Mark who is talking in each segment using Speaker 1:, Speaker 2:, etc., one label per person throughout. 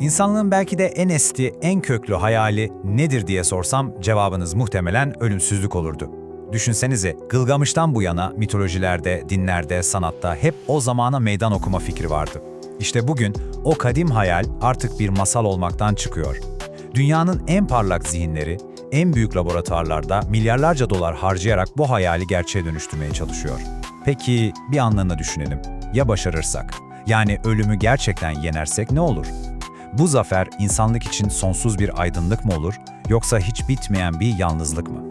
Speaker 1: İnsanlığın belki de en eski, en köklü hayali nedir diye sorsam cevabınız muhtemelen ölümsüzlük olurdu. Düşünsenize, Gılgamış'tan bu yana mitolojilerde, dinlerde, sanatta hep o zamana meydan okuma fikri vardı. İşte bugün o kadim hayal artık bir masal olmaktan çıkıyor. Dünyanın en parlak zihinleri, en büyük laboratuvarlarda milyarlarca dolar harcayarak bu hayali gerçeğe dönüştürmeye çalışıyor. Peki bir anlamda düşünelim. Ya başarırsak? Yani ölümü gerçekten yenersek ne olur? Bu zafer insanlık için sonsuz bir aydınlık mı olur yoksa hiç bitmeyen bir yalnızlık mı?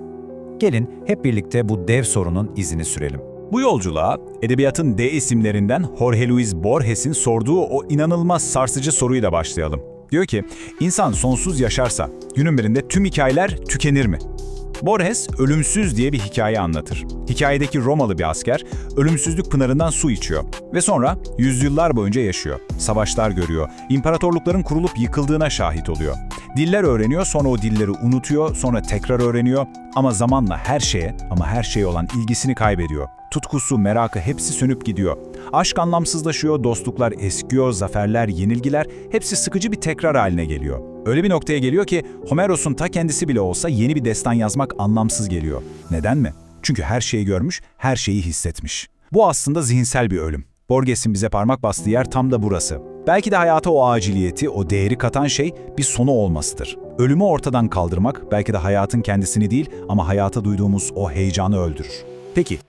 Speaker 1: Gelin hep birlikte bu dev sorunun izini sürelim.
Speaker 2: Bu yolculuğa edebiyatın D isimlerinden Jorge Luis Borges'in sorduğu o inanılmaz sarsıcı soruyla başlayalım. Diyor ki, insan sonsuz yaşarsa günün birinde tüm hikayeler tükenir mi? Borges, ölümsüz diye bir hikaye anlatır. Hikayedeki Romalı bir asker, ölümsüzlük pınarından su içiyor ve sonra yüzyıllar boyunca yaşıyor. Savaşlar görüyor, imparatorlukların kurulup yıkıldığına şahit oluyor. Diller öğreniyor, sonra o dilleri unutuyor, sonra tekrar öğreniyor ama zamanla her şeye ama her şeye olan ilgisini kaybediyor. Tutkusu, merakı hepsi sönüp gidiyor. Aşk anlamsızlaşıyor, dostluklar eskiyor, zaferler, yenilgiler hepsi sıkıcı bir tekrar haline geliyor. Öyle bir noktaya geliyor ki Homeros'un ta kendisi bile olsa yeni bir destan yazmak anlamsız geliyor. Neden mi? Çünkü her şeyi görmüş, her şeyi hissetmiş. Bu aslında zihinsel bir ölüm. Borges'in bize parmak bastığı yer tam da burası. Belki de hayata o aciliyeti, o değeri katan şey bir sonu olmasıdır. Ölümü ortadan kaldırmak belki de hayatın kendisini değil ama hayata duyduğumuz o heyecanı öldürür.
Speaker 3: Peki,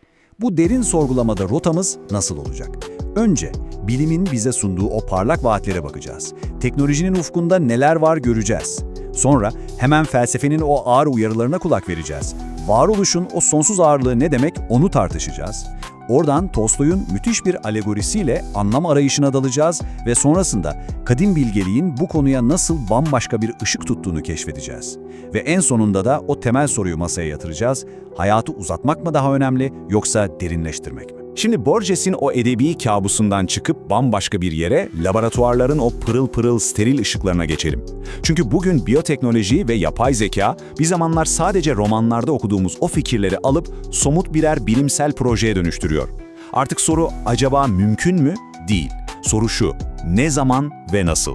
Speaker 3: bu derin sorgulamada rotamız nasıl olacak? Önce bilimin bize sunduğu o parlak vaatlere bakacağız. Teknolojinin ufkunda neler var göreceğiz. Sonra hemen felsefenin o ağır uyarılarına kulak vereceğiz. Varoluşun o sonsuz ağırlığı ne demek onu tartışacağız. Oradan Tolstoy'un müthiş bir alegorisiyle anlam arayışına dalacağız ve sonrasında kadim bilgeliğin bu konuya nasıl bambaşka bir ışık tuttuğunu keşfedeceğiz. Ve en sonunda da o temel soruyu masaya yatıracağız. Hayatı uzatmak mı daha önemli yoksa derinleştirmek mi?
Speaker 4: Şimdi Borges'in o edebi kabusundan çıkıp bambaşka bir yere, laboratuvarların o pırıl pırıl steril ışıklarına geçelim. Çünkü bugün biyoteknoloji ve yapay zeka bir zamanlar sadece romanlarda okuduğumuz o fikirleri alıp somut birer bilimsel projeye dönüştürüyor. Artık soru acaba mümkün mü? Değil. Soru şu, ne zaman ve nasıl?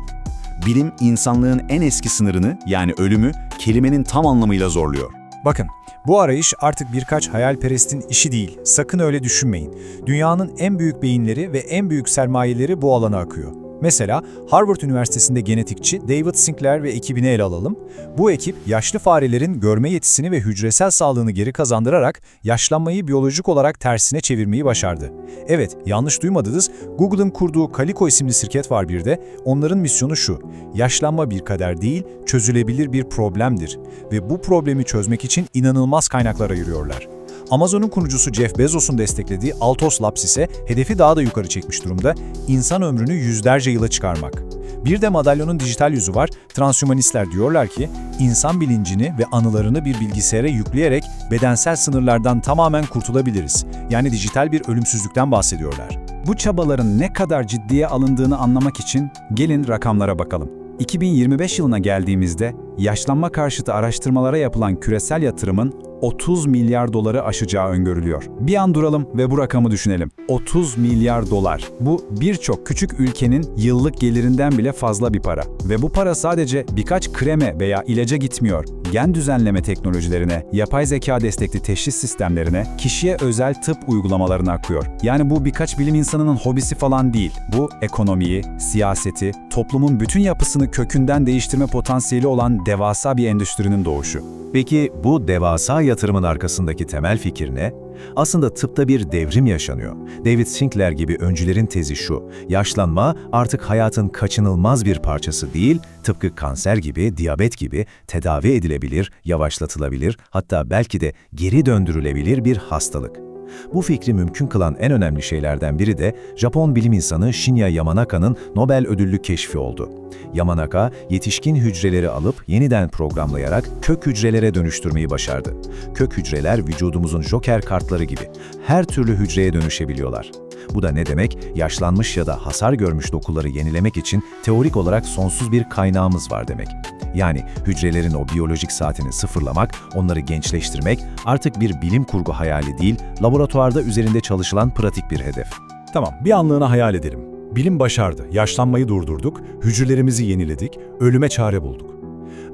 Speaker 4: Bilim insanlığın en eski sınırını yani ölümü kelimenin tam anlamıyla zorluyor.
Speaker 5: Bakın, bu arayış artık birkaç hayalperestin işi değil. Sakın öyle düşünmeyin. Dünyanın en büyük beyinleri ve en büyük sermayeleri bu alana akıyor. Mesela Harvard Üniversitesi'nde genetikçi David Sinclair ve ekibini ele alalım. Bu ekip yaşlı farelerin görme yetisini ve hücresel sağlığını geri kazandırarak yaşlanmayı biyolojik olarak tersine çevirmeyi başardı. Evet, yanlış duymadınız. Google'ın kurduğu Calico isimli şirket var bir de. Onların misyonu şu. Yaşlanma bir kader değil, çözülebilir bir problemdir. Ve bu problemi çözmek için inanılmaz kaynaklar ayırıyorlar. Amazon'un kurucusu Jeff Bezos'un desteklediği Altos Labs ise hedefi daha da yukarı çekmiş durumda, insan ömrünü yüzlerce yıla çıkarmak. Bir de madalyonun dijital yüzü var, transhumanistler diyorlar ki, insan bilincini ve anılarını bir bilgisayara yükleyerek bedensel sınırlardan tamamen kurtulabiliriz. Yani dijital bir ölümsüzlükten bahsediyorlar.
Speaker 6: Bu çabaların ne kadar ciddiye alındığını anlamak için gelin rakamlara bakalım. 2025 yılına geldiğimizde yaşlanma karşıtı araştırmalara yapılan küresel yatırımın 30 milyar doları aşacağı öngörülüyor. Bir an duralım ve bu rakamı düşünelim. 30 milyar dolar. Bu birçok küçük ülkenin yıllık gelirinden bile fazla bir para. Ve bu para sadece birkaç kreme veya ilaca gitmiyor. Gen düzenleme teknolojilerine, yapay zeka destekli teşhis sistemlerine, kişiye özel tıp uygulamalarına akıyor. Yani bu birkaç bilim insanının hobisi falan değil. Bu ekonomiyi, siyaseti, toplumun bütün yapısını kökünden değiştirme potansiyeli olan devasa bir endüstrinin doğuşu.
Speaker 3: Peki bu devasa yatırımın arkasındaki temel fikir ne? Aslında tıpta bir devrim yaşanıyor. David Sinclair gibi öncülerin tezi şu, yaşlanma artık hayatın kaçınılmaz bir parçası değil, tıpkı kanser gibi, diyabet gibi tedavi edilebilir, yavaşlatılabilir, hatta belki de geri döndürülebilir bir hastalık. Bu fikri mümkün kılan en önemli şeylerden biri de Japon bilim insanı Shinya Yamanaka'nın Nobel ödüllü keşfi oldu. Yamanaka, yetişkin hücreleri alıp yeniden programlayarak kök hücrelere dönüştürmeyi başardı. Kök hücreler vücudumuzun joker kartları gibi her türlü hücreye dönüşebiliyorlar. Bu da ne demek? Yaşlanmış ya da hasar görmüş dokuları yenilemek için teorik olarak sonsuz bir kaynağımız var demek. Yani hücrelerin o biyolojik saatini sıfırlamak, onları gençleştirmek artık bir bilim kurgu hayali değil, laboratuvarda üzerinde çalışılan pratik bir hedef.
Speaker 2: Tamam, bir anlığına hayal edelim.
Speaker 7: Bilim başardı, yaşlanmayı durdurduk, hücrelerimizi yeniledik, ölüme çare bulduk.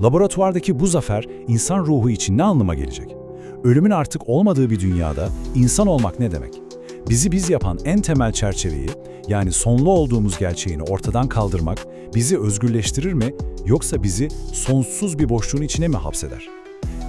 Speaker 7: Laboratuvardaki bu zafer insan ruhu için ne anlama gelecek? Ölümün artık olmadığı bir dünyada insan olmak ne demek? Bizi biz yapan en temel çerçeveyi, yani sonlu olduğumuz gerçeğini ortadan kaldırmak bizi özgürleştirir mi yoksa bizi sonsuz bir boşluğun içine mi hapseder?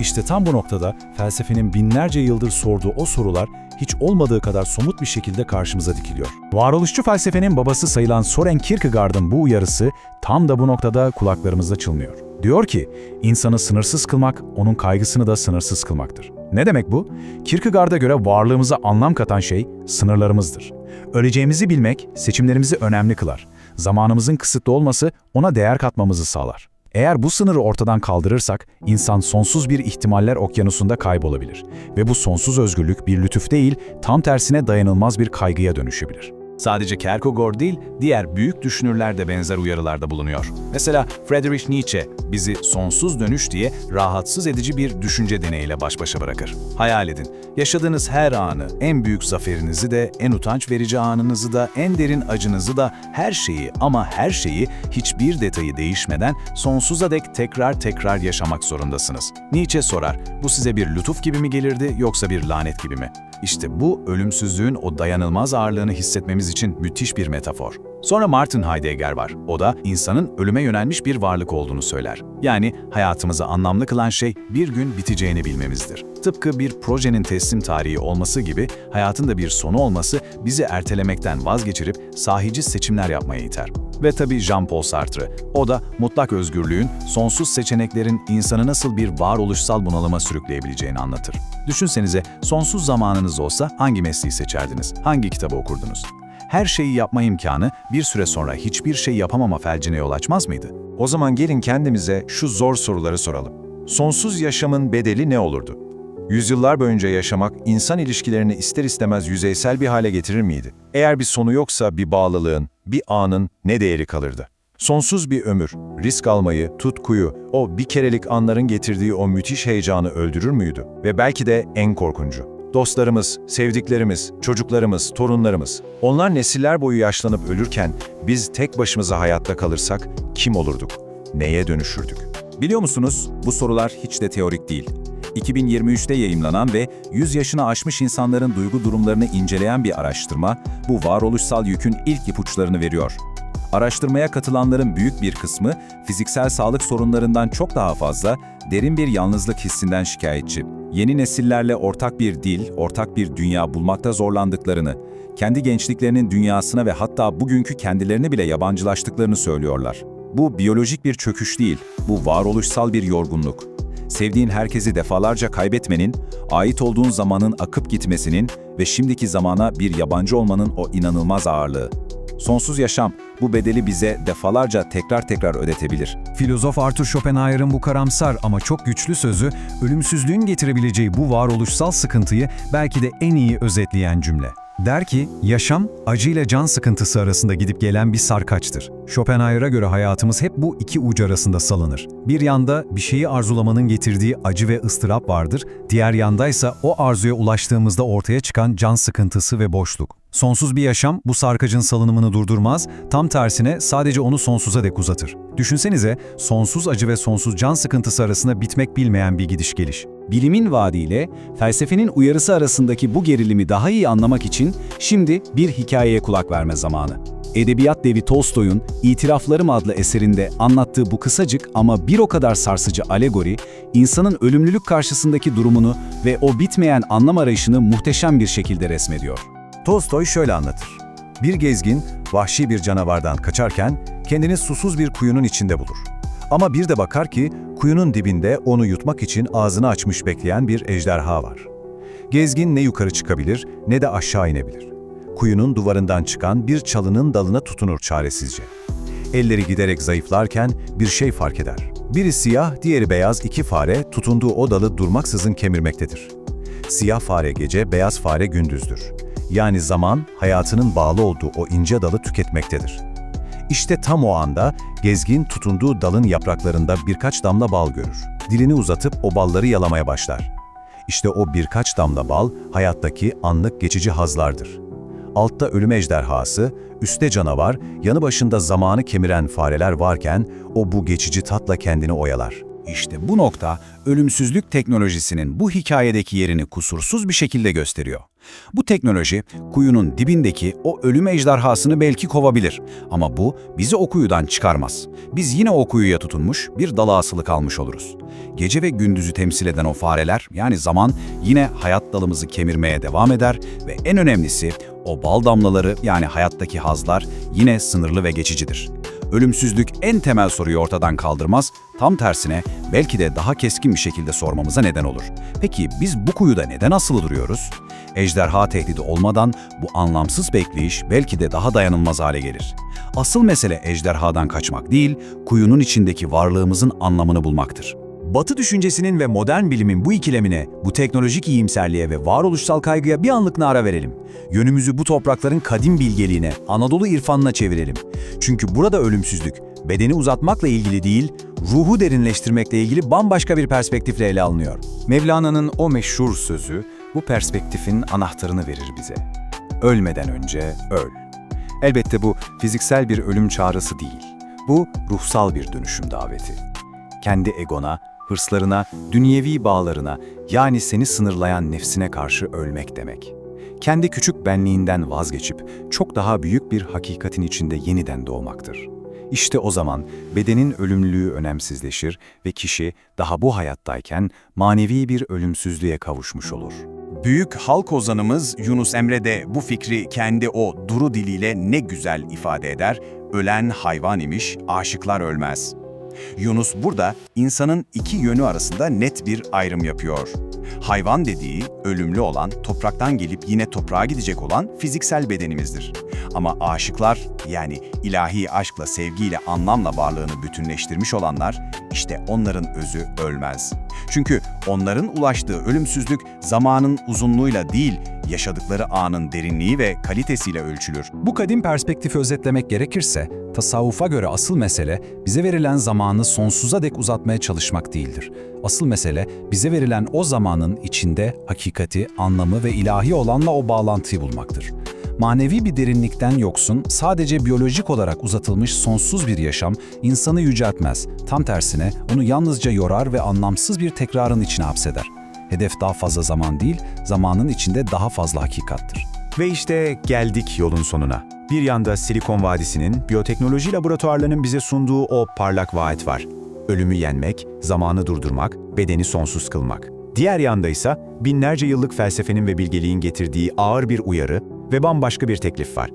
Speaker 7: İşte tam bu noktada felsefenin binlerce yıldır sorduğu o sorular hiç olmadığı kadar somut bir şekilde karşımıza dikiliyor.
Speaker 2: Varoluşçu felsefenin babası sayılan Soren Kierkegaard'ın bu uyarısı tam da bu noktada kulaklarımızda çınlıyor. Diyor ki, insanı sınırsız kılmak, onun kaygısını da sınırsız kılmaktır. Ne demek bu? Kierkegaard'a göre varlığımıza anlam katan şey sınırlarımızdır. Öleceğimizi bilmek seçimlerimizi önemli kılar. Zamanımızın kısıtlı olması ona değer katmamızı sağlar. Eğer bu sınırı ortadan kaldırırsak, insan sonsuz bir ihtimaller okyanusunda kaybolabilir. Ve bu sonsuz özgürlük bir lütuf değil, tam tersine dayanılmaz bir kaygıya dönüşebilir. Sadece Kierkegaard değil, diğer büyük düşünürler de benzer uyarılarda bulunuyor. Mesela Friedrich Nietzsche bizi sonsuz dönüş diye rahatsız edici bir düşünce deneyiyle baş başa bırakır. Hayal edin, yaşadığınız her anı, en büyük zaferinizi de, en utanç verici anınızı da, en derin acınızı da, her şeyi ama her şeyi hiçbir detayı değişmeden sonsuza dek tekrar tekrar yaşamak zorundasınız. Nietzsche sorar, bu size bir lütuf gibi mi gelirdi yoksa bir lanet gibi mi? İşte bu ölümsüzlüğün o dayanılmaz ağırlığını hissetmemiz için müthiş bir metafor. Sonra Martin Heidegger var. O da insanın ölüme yönelmiş bir varlık olduğunu söyler. Yani hayatımızı anlamlı kılan şey bir gün biteceğini bilmemizdir. Tıpkı bir projenin teslim tarihi olması gibi hayatın da bir sonu olması bizi ertelemekten vazgeçirip sahici seçimler yapmaya iter. Ve tabii Jean-Paul Sartre. O da mutlak özgürlüğün, sonsuz seçeneklerin insanı nasıl bir varoluşsal bunalıma sürükleyebileceğini anlatır. Düşünsenize sonsuz zamanınız olsa hangi mesleği seçerdiniz? Hangi kitabı okurdunuz? Her şeyi yapma imkanı bir süre sonra hiçbir şey yapamama felcine yol açmaz mıydı?
Speaker 3: O zaman gelin kendimize şu zor soruları soralım. Sonsuz yaşamın bedeli ne olurdu? Yüzyıllar boyunca yaşamak insan ilişkilerini ister istemez yüzeysel bir hale getirir miydi? Eğer bir sonu yoksa bir bağlılığın, bir anın ne değeri kalırdı? Sonsuz bir ömür, risk almayı, tutkuyu, o bir kerelik anların getirdiği o müthiş heyecanı öldürür müydü? Ve belki de en korkuncu. Dostlarımız, sevdiklerimiz, çocuklarımız, torunlarımız. Onlar nesiller boyu yaşlanıp ölürken biz tek başımıza hayatta kalırsak kim olurduk? Neye dönüşürdük?
Speaker 6: Biliyor musunuz, bu sorular hiç de teorik değil. 2023'te yayımlanan ve 100 yaşını aşmış insanların duygu durumlarını inceleyen bir araştırma, bu varoluşsal yükün ilk ipuçlarını veriyor. Araştırmaya katılanların büyük bir kısmı, fiziksel sağlık sorunlarından çok daha fazla, derin bir yalnızlık hissinden şikayetçi. Yeni nesillerle ortak bir dil, ortak bir dünya bulmakta zorlandıklarını, kendi gençliklerinin dünyasına ve hatta bugünkü kendilerini bile yabancılaştıklarını söylüyorlar. Bu biyolojik bir çöküş değil, bu varoluşsal bir yorgunluk. Sevdiğin herkesi defalarca kaybetmenin, ait olduğun zamanın akıp gitmesinin ve şimdiki zamana bir yabancı olmanın o inanılmaz ağırlığı. Sonsuz yaşam bu bedeli bize defalarca tekrar tekrar ödetebilir.
Speaker 1: Filozof Arthur Schopenhauer'ın bu karamsar ama çok güçlü sözü, ölümsüzlüğün getirebileceği bu varoluşsal sıkıntıyı belki de en iyi özetleyen cümle. Der ki, yaşam, acıyla can sıkıntısı arasında gidip gelen bir sarkaçtır. Schopenhauer'a göre hayatımız hep bu iki uç arasında salınır. Bir yanda bir şeyi arzulamanın getirdiği acı ve ıstırap vardır, diğer yandaysa o arzuya ulaştığımızda ortaya çıkan can sıkıntısı ve boşluk. Sonsuz bir yaşam bu sarkacın salınımını durdurmaz, tam tersine sadece onu sonsuza dek uzatır. Düşünsenize, sonsuz acı ve sonsuz can sıkıntısı arasında bitmek bilmeyen bir gidiş geliş.
Speaker 6: Bilimin vaadiyle felsefenin uyarısı arasındaki bu gerilimi daha iyi anlamak için şimdi bir hikayeye kulak verme zamanı. Edebiyat devi Tolstoy'un İtiraflarım adlı eserinde anlattığı bu kısacık ama bir o kadar sarsıcı alegori, insanın ölümlülük karşısındaki durumunu ve o bitmeyen anlam arayışını muhteşem bir şekilde resmediyor.
Speaker 3: Tolstoy şöyle anlatır. Bir gezgin, vahşi bir canavardan kaçarken kendini susuz bir kuyunun içinde bulur. Ama bir de bakar ki kuyunun dibinde onu yutmak için ağzını açmış bekleyen bir ejderha var. Gezgin ne yukarı çıkabilir ne de aşağı inebilir. Kuyunun duvarından çıkan bir çalının dalına tutunur çaresizce. Elleri giderek zayıflarken bir şey fark eder. Biri siyah, diğeri beyaz iki fare tutunduğu o dalı durmaksızın kemirmektedir. Siyah fare gece, beyaz fare gündüzdür. Yani zaman hayatının bağlı olduğu o ince dalı tüketmektedir. İşte tam o anda gezgin tutunduğu dalın yapraklarında birkaç damla bal görür. Dilini uzatıp o balları yalamaya başlar. İşte o birkaç damla bal hayattaki anlık geçici hazlardır. Altta ölüm ejderhası, üstte canavar, yanı başında zamanı kemiren fareler varken o bu geçici tatla kendini oyalar.
Speaker 2: İşte bu nokta ölümsüzlük teknolojisinin bu hikayedeki yerini kusursuz bir şekilde gösteriyor. Bu teknoloji kuyunun dibindeki o ölüm ejderhasını belki kovabilir ama bu bizi o kuyudan çıkarmaz. Biz yine o kuyuya tutunmuş bir dala asılı kalmış oluruz. Gece ve gündüzü temsil eden o fareler yani zaman yine hayat dalımızı kemirmeye devam eder ve en önemlisi o bal damlaları yani hayattaki hazlar yine sınırlı ve geçicidir. Ölümsüzlük en temel soruyu ortadan kaldırmaz, tam tersine belki de daha keskin bir şekilde sormamıza neden olur. Peki biz bu kuyuda neden asılı duruyoruz? Ejderha tehdidi olmadan bu anlamsız bekleyiş belki de daha dayanılmaz hale gelir. Asıl mesele ejderhadan kaçmak değil, kuyunun içindeki varlığımızın anlamını bulmaktır.
Speaker 1: Batı düşüncesinin ve modern bilimin bu ikilemine, bu teknolojik iyimserliğe ve varoluşsal kaygıya bir anlık ara verelim. Yönümüzü bu toprakların kadim bilgeliğine, Anadolu irfanına çevirelim. Çünkü burada ölümsüzlük, bedeni uzatmakla ilgili değil, ruhu derinleştirmekle ilgili bambaşka bir perspektifle ele alınıyor.
Speaker 8: Mevlana'nın o meşhur sözü bu perspektifin anahtarını verir bize. Ölmeden önce öl. Elbette bu fiziksel bir ölüm çağrısı değil. Bu ruhsal bir dönüşüm daveti. Kendi egona, hırslarına, dünyevi bağlarına yani seni sınırlayan nefsine karşı ölmek demek. Kendi küçük benliğinden vazgeçip çok daha büyük bir hakikatin içinde yeniden doğmaktır. İşte o zaman bedenin ölümlülüğü önemsizleşir ve kişi daha bu hayattayken manevi bir ölümsüzlüğe kavuşmuş olur.
Speaker 2: Büyük halk ozanımız Yunus Emre de bu fikri kendi o duru diliyle ne güzel ifade eder. Ölen hayvan imiş, aşıklar ölmez. Yunus burada insanın iki yönü arasında net bir ayrım yapıyor. Hayvan dediği ölümlü olan, topraktan gelip yine toprağa gidecek olan fiziksel bedenimizdir. Ama aşıklar yani ilahi aşkla, sevgiyle, anlamla varlığını bütünleştirmiş olanlar işte onların özü ölmez. Çünkü onların ulaştığı ölümsüzlük zamanın uzunluğuyla değil, yaşadıkları anın derinliği ve kalitesiyle ölçülür.
Speaker 6: Bu kadim perspektifi özetlemek gerekirse, tasavvufa göre asıl mesele bize verilen zamanı sonsuza dek uzatmaya çalışmak değildir. Asıl mesele bize verilen o zamanın içinde hakikati, anlamı ve ilahi olanla o bağlantıyı bulmaktır. Manevi bir derinlikten yoksun, sadece biyolojik olarak uzatılmış sonsuz bir yaşam insanı yüceltmez. Tam tersine onu yalnızca yorar ve anlamsız bir tekrarın içine hapseder. Hedef daha fazla zaman değil, zamanın içinde daha fazla hakikattır.
Speaker 1: Ve işte geldik yolun sonuna. Bir yanda Silikon Vadisi'nin, biyoteknoloji laboratuvarlarının bize sunduğu o parlak vaat var. Ölümü yenmek, zamanı durdurmak, bedeni sonsuz kılmak. Diğer yanda ise binlerce yıllık felsefenin ve bilgeliğin getirdiği ağır bir uyarı ve bambaşka bir teklif var.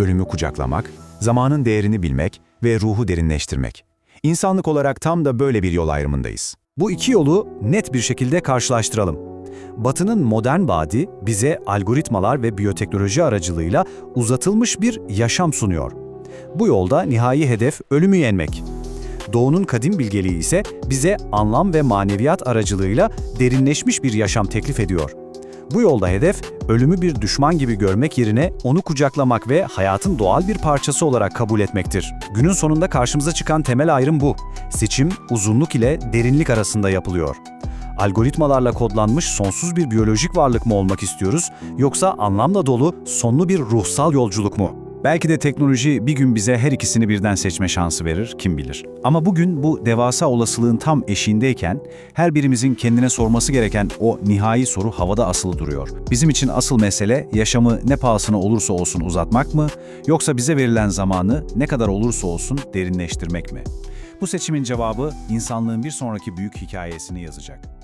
Speaker 1: Ölümü kucaklamak, zamanın değerini bilmek ve ruhu derinleştirmek. İnsanlık olarak tam da böyle bir yol ayrımındayız. Bu iki yolu net bir şekilde karşılaştıralım. Batı'nın modern vaadi bize algoritmalar ve biyoteknoloji aracılığıyla uzatılmış bir yaşam sunuyor. Bu yolda nihai hedef ölümü yenmek. Doğu'nun kadim bilgeliği ise bize anlam ve maneviyat aracılığıyla derinleşmiş bir yaşam teklif ediyor. Bu yolda hedef, ölümü bir düşman gibi görmek yerine onu kucaklamak ve hayatın doğal bir parçası olarak kabul etmektir. Günün sonunda karşımıza çıkan temel ayrım bu. Seçim, uzunluk ile derinlik arasında yapılıyor. Algoritmalarla kodlanmış sonsuz bir biyolojik varlık mı olmak istiyoruz, yoksa anlamla dolu sonlu bir ruhsal yolculuk mu? Belki de teknoloji bir gün bize her ikisini birden seçme şansı verir, kim bilir. Ama bugün bu devasa olasılığın tam eşiğindeyken, her birimizin kendine sorması gereken o nihai soru havada asılı duruyor. Bizim için asıl mesele yaşamı ne pahasına olursa olsun uzatmak mı, yoksa bize verilen zamanı ne kadar olursa olsun derinleştirmek mi? Bu seçimin cevabı insanlığın bir sonraki büyük hikayesini yazacak.